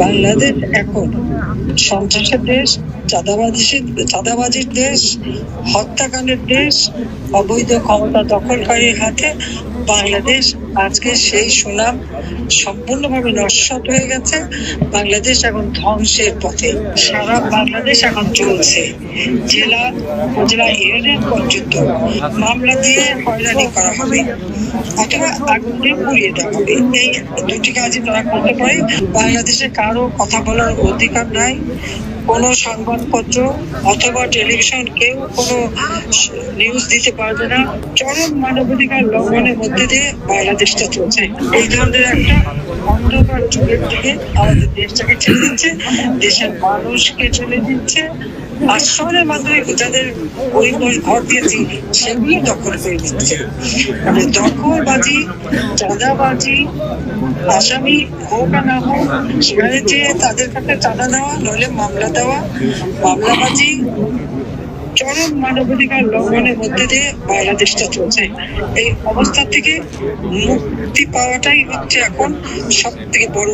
বাংলাদেশ এখন সন্ত্রাসের দেশ চাঁদাবাজির দেশ হত্যাকাণ্ডের দেশ অবৈধ ক্ষমতা দখলকারীর হাতে বাংলাদেশ আজকে সেই সুনাম সম্পূর্ণভাবে নস্বাত হয়ে গেছে। বাংলাদেশ এখন ধ্বংসের পথে। সারা বাংলাদেশ এখন চলছে। জেলা উপজেলা ইউনিয়ন পর্যন্ত মামলা দিয়ে হয়রানি করা হবে। অথবা আগুন পুড়িয়ে দেওয়া হবে। এই দুটি কাজই তারা করতে পারে। বাংলাদেশে কারও কথা বলার অধিকার নাই। কোনো সংবাদপত্র অথবা টেলিভিশন কেউ কোনো নিউজ দিতে পারবে না। চরম মানবাধিকার লঙ্ঘনের মধ্যে দিয়ে বাংলাদেশটা চলছে। এই ধরনের একটা অন্ধকার যুগের দিকে আমাদের দেশটাকে ছেড়ে দিচ্ছে, দেশের মানুষকে ছেড়ে দিচ্ছে। আশ্রয়ের মাধ্যমে যাদের পরিবার ঘর দিয়েছি সেগুলো দখল করে দিচ্ছে মানে দখলবাজি, চাঁদাবাজি, আসামি হোক আর না হোক, সেখানে যে তাদের কাছে চাঁদা দেওয়া, নইলে মামলা দেওয়া, মামলাবাজি চরম মানবাধিকার লঙ্ঘনের মধ্যে দিয়ে বাংলাদেশটা চলছে। এই অবস্থা থেকে মুক্তি পাওয়াটাই হচ্ছে এখন সব থেকে বড়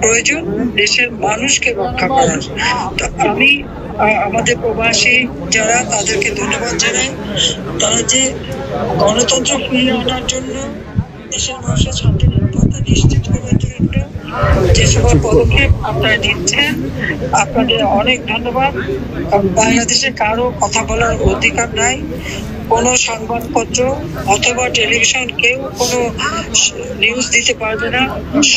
প্রয়োজন দেশের মানুষকে রক্ষা করার। তো আমি আমাদের প্রবাসী যারা, তাদেরকে ধন্যবাদ জানাই। তারা যে গণতন্ত্র ফিরিয়ে আনার জন্য দেশের মানুষের শান্তি নিরাপত্তা নিশ্চিত করার জন্য যে সকল পদক্ষেপ আপনারা নিচ্ছেন, আপনাদের অনেক ধন্যবাদ। বাংলাদেশে কারও কথা বলার অধিকার নাই, কোনো সংবাদপত্র অথবা টেলিভিশন কেউ কোনো নিউজ দিতে পারবে না।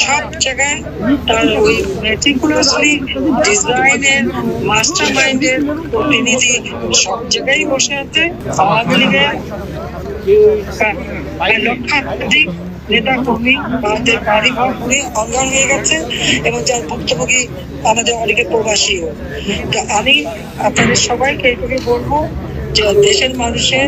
সব জায়গায় তার ওই মেটিকুলাসলি ডিজাইনের মাস্টার মাইন্ডের প্রতিনিধি সব জায়গায় বসে আছে। আওয়ামী লীগের লক্ষাধিক নেতা কর্মী আমাদের বাড়ি ঘর পুড়ে অঙ্গান হয়ে গেছে এবং যার ভুক্তভোগী আমাদের অনেকে প্রবাসীও। তো আমি আপনাদের সবাইকে এটুকু বলব যে দেশের মানুষের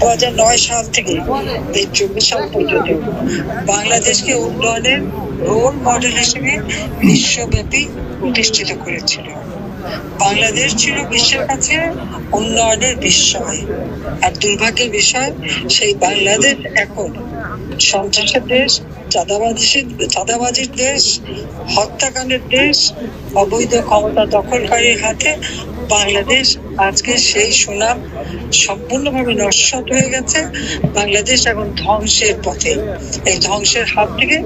দু সাল থেকে এই চব্বিশ সাল পর্যন্ত বাংলাদেশকে উন্নয়নের রোল মডেল হিসেবে বিশ্বব্যাপী প্রতিষ্ঠিত করেছিল। বাংলাদেশ ছিল বিশ্বের কাছে উন্নয়নের বিস্ময়। আর দুর্ভাগ্যের বিষয়, সেই বাংলাদেশ এখন সন্ত্রাসের দেশ, চাঁদাবাজির চাঁদাবাজির দেশ, হত্যাকাণ্ডের দেশ, অবৈধ ক্ষমতা দখলকারীর হাতে বাংলাদেশ আজকে সেই সুনাম সম্পূর্ণভাবে নস্বাত হয়ে গেছে। বাংলাদেশ এখন ধ্বংসের পথে। এই ধ্বংসের হাত থেকে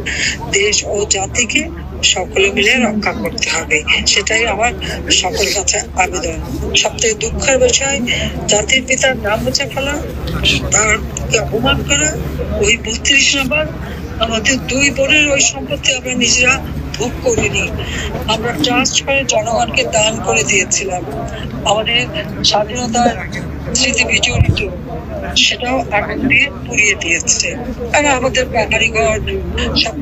দেশ ও জাতিকে সকলে মিলে রক্ষা করতে হবে। সেটাই আমার সকলের কাছে আবেদন। সব থেকে দুঃখের বিষয়, জাতির পিতার নাম মুছে ফেলা তারকে অপমান করা, ওই বত্রিশ নম্বর, আমাদের দুই বোনের ওই সম্পত্তি আমরা নিজেরা ভোগ করিনি। আমরা ট্রাস্ট করে জনগণকে দান করে দিয়েছিলাম। আমাদের স্বাধীনতার স্মৃতি বিজড়িত সেটাও আগুন দিয়ে পুড়িয়ে দিয়েছে। আর আমাদের বাড়ি সব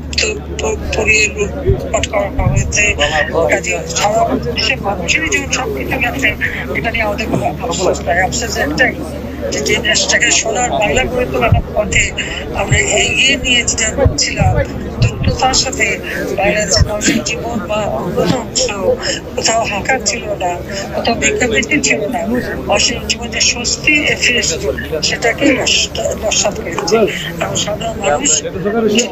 তো পুড়িয়ে করা হয়েছে। দেশের যেমন সব কিছু গেছে এটা নিয়ে আমাদের কোনো নাই। একটাই যে যে দেশটাকে সোনার বাংলা করে তোলার পথে আমরা এগিয়ে নিয়ে যাচ্ছিলাম। দ্রুততার সাথে মানুষের জীবন বা অন্য অংশ কোথাও হাঁকার ছিল না কোথাও ভিক্ষাবৃত্তি ছিল না অসীম জীবনে স্বস্তি ফিরেছিল সেটাকে নস্বাত করেছে। এবং সাধারণ মানুষ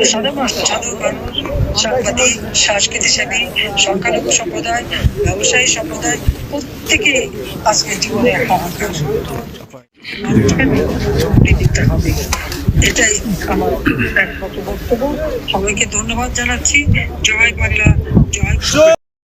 সাধারণ মানুষ সাধারণ মানুষ সাংবাদিক সংস্কৃতিসেবী সংখ্যালঘু সম্প্রদায় ব্যবসায়ী সম্প্রদায় প্রত্যেকে আজকে জীবনে হাহাকার। হবে। এটাই আমার বক্তব্য। সবাইকে ধন্যবাদ জানাচ্ছি। জয় বাংলা জয়